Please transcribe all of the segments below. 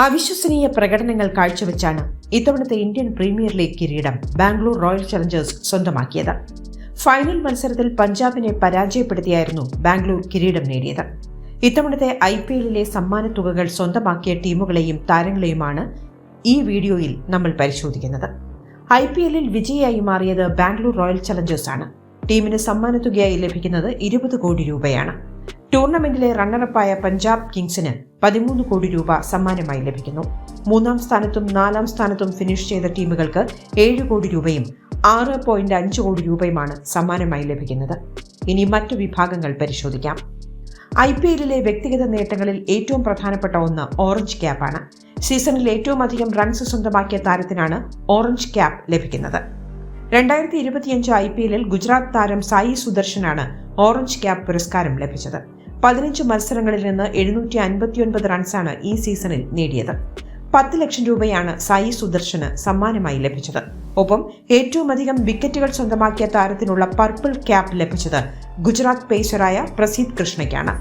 അവിശ്വസനീയ പ്രകടനങ്ങൾ കാഴ്ചവെച്ചാണ് ഇത്തവണത്തെ Indian premier league കിരീടം ബാംഗ്ലൂർ റോയൽ ചലഞ്ചേഴ്സ് സ്വന്തമാക്കിയത്. ഫൈനൽ മത്സരത്തിൽ പഞ്ചാബിനെ പരാജയപ്പെടുത്തിയായിരുന്നു ബാംഗ്ലൂർ കിരീടം നേടിയത്. ഇത്തവണത്തെ ഐ പി എല്ലിലെ സമ്മാനത്തുകകൾ സ്വന്തമാക്കിയ ടീമുകളെയും താരങ്ങളെയുമാണ് ഈ വീഡിയോയിൽ നമ്മൾ പരിശോധിക്കുന്നത്. ഐ പി എല്ലിൽ വിജയിയായി മാറിയത് ബാംഗ്ലൂർ റോയൽ ചലഞ്ചേഴ്സാണ്. ടീമിന് സമ്മാനത്തുകയായി ലഭിക്കുന്നത് ഇരുപത് കോടി രൂപയാണ്. ടൂർണമെന്റിലെ റണ്ണറപ്പായ പഞ്ചാബ് കിങ്സിന് പതിമൂന്ന് കോടി രൂപ സമ്മാനമായി ലഭിക്കുന്നു. മൂന്നാം സ്ഥാനത്തും നാലാം സ്ഥാനത്തും ഫിനിഷ് ചെയ്ത ടീമുകൾക്ക് ഏഴ് കോടി രൂപയും ആറ് പോയിന്റ് അഞ്ച് കോടി രൂപയുമാണ് സമ്മാനമായി ലഭിക്കുന്നത്. ഇനി മറ്റു വിഭാഗങ്ങൾ പരിശോധിക്കാം. ഐ പി എല്ലിലെ വ്യക്തിഗത നേട്ടങ്ങളിൽ ഏറ്റവും പ്രധാനപ്പെട്ട ഒന്ന് ഓറഞ്ച് ക്യാപ്പാണ്. സീസണിൽ ഏറ്റവും അധികം റൺസ് സ്വന്തമാക്കിയ താരത്തിനാണ് ഓറഞ്ച് ക്യാപ്പ് ലഭിക്കുന്നത്. രണ്ടായിരത്തി ഇരുപത്തിയഞ്ച് ഐ പി എല്ലിൽ ഗുജറാത്ത് താരം സായി സുദർശനാണ് ഓറഞ്ച് ക്യാപ് പുരസ്കാരം ലഭിച്ചത്. പതിനഞ്ച് മത്സരങ്ങളിൽ നിന്ന് എഴുന്നൂറ്റി അൻപത്തിയൊൻപത് റൺസാണ് ഈ സീസണിൽ നേടിയത്. പത്ത് ലക്ഷം രൂപയാണ് സായി സുദർശന് സമ്മാനമായി ലഭിച്ചത്. ഒപ്പം ഏറ്റവും അധികം വിക്കറ്റുകൾ സ്വന്തമാക്കിയ താരത്തിനുള്ള പർപ്പിൾ ക്യാപ് ലഭിച്ചത് ഗുജറാത്ത് പേസറായ പ്രസീത് കൃഷ്ണയ്ക്കാണ്.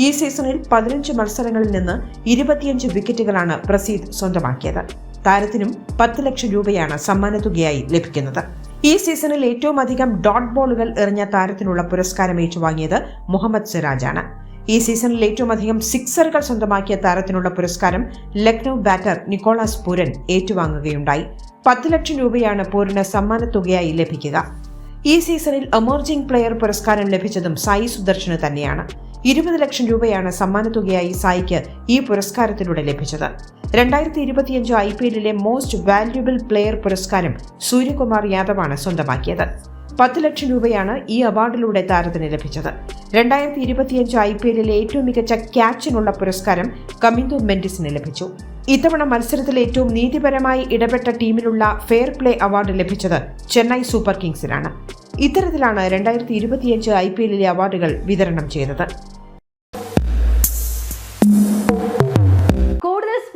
ഈ സീസണിൽ പതിനഞ്ച് മത്സരങ്ങളിൽ നിന്ന് ഇരുപത്തിയഞ്ച് വിക്കറ്റുകളാണ് പ്രസീദ് സ്വന്തമാക്കിയത്. താരത്തിനും പത്ത് ലക്ഷം രൂപയാണ് സമ്മാനത്തുകയായി ലഭിക്കുന്നത്. ഈ സീസണിൽ ഏറ്റവും അധികം ഡോട്ട് ബോളുകൾ എറിഞ്ഞ താരത്തിനുള്ള പുരസ്കാരം ഏറ്റുവാങ്ങിയത് മുഹമ്മദ് സിറാജാണ്. ഈ സീസണിൽ ഏറ്റവും അധികം സിക്സറുകൾ സ്വന്തമാക്കിയ താരത്തിനുള്ള പുരസ്കാരം ലക്നൌ ബാറ്റർ നിക്കോളാസ് പൂരൻ ഏറ്റുവാങ്ങുകയുണ്ടായി. പത്ത് ലക്ഷം രൂപയാണ് പൂരന് സമ്മാനത്തുകയായി ലഭിക്കുക. ഈ സീസണിൽ എമർജിംഗ് പ്ലെയർ പുരസ്കാരം ലഭിച്ചതും സായി സുദർശന് തന്നെയാണ്. ഇരുപത് ലക്ഷം രൂപയാണ് സമ്മാനത്തുകയായി സായിക്ക് ഈ പുരസ്കാരത്തിലൂടെ ലഭിച്ചത്. രണ്ടായിരത്തി ഇരുപത്തിയഞ്ച് ഐ പി എല്ലിലെ മോസ്റ്റ് വാല്യുബിൾ പ്ലെയർ പുരസ്കാരം സൂര്യകുമാർ യാദവാണ് സ്വന്തമാക്കിയത്. പത്ത് ലക്ഷം രൂപയാണ് ഈ അവാർഡിലൂടെ താരത്തിന് ലഭിച്ചത്. രണ്ടായിരത്തി ഇരുപത്തിയഞ്ച് ഐ പി എല്ലിലെ ഏറ്റവും മികച്ച ക്യാച്ചിനുള്ള പുരസ്കാരം കമിന്ദു മെൻഡിസിന് ലഭിച്ചു. ഇത്തവണ മത്സരത്തിലെ ഏറ്റവും നീതിപരമായി ഇടപെട്ട ടീമിനുള്ള ഫെയർ പ്ലേ അവാർഡ് ലഭിച്ചത് ചെന്നൈ സൂപ്പർ കിങ്സിനാണ്. ഇത്തരത്തിലാണ് രണ്ടായിരത്തി ഇരുപത്തിയഞ്ച് ഐ പി എല്ലിലെ അവാർഡുകൾ വിതരണം ചെയ്തത്.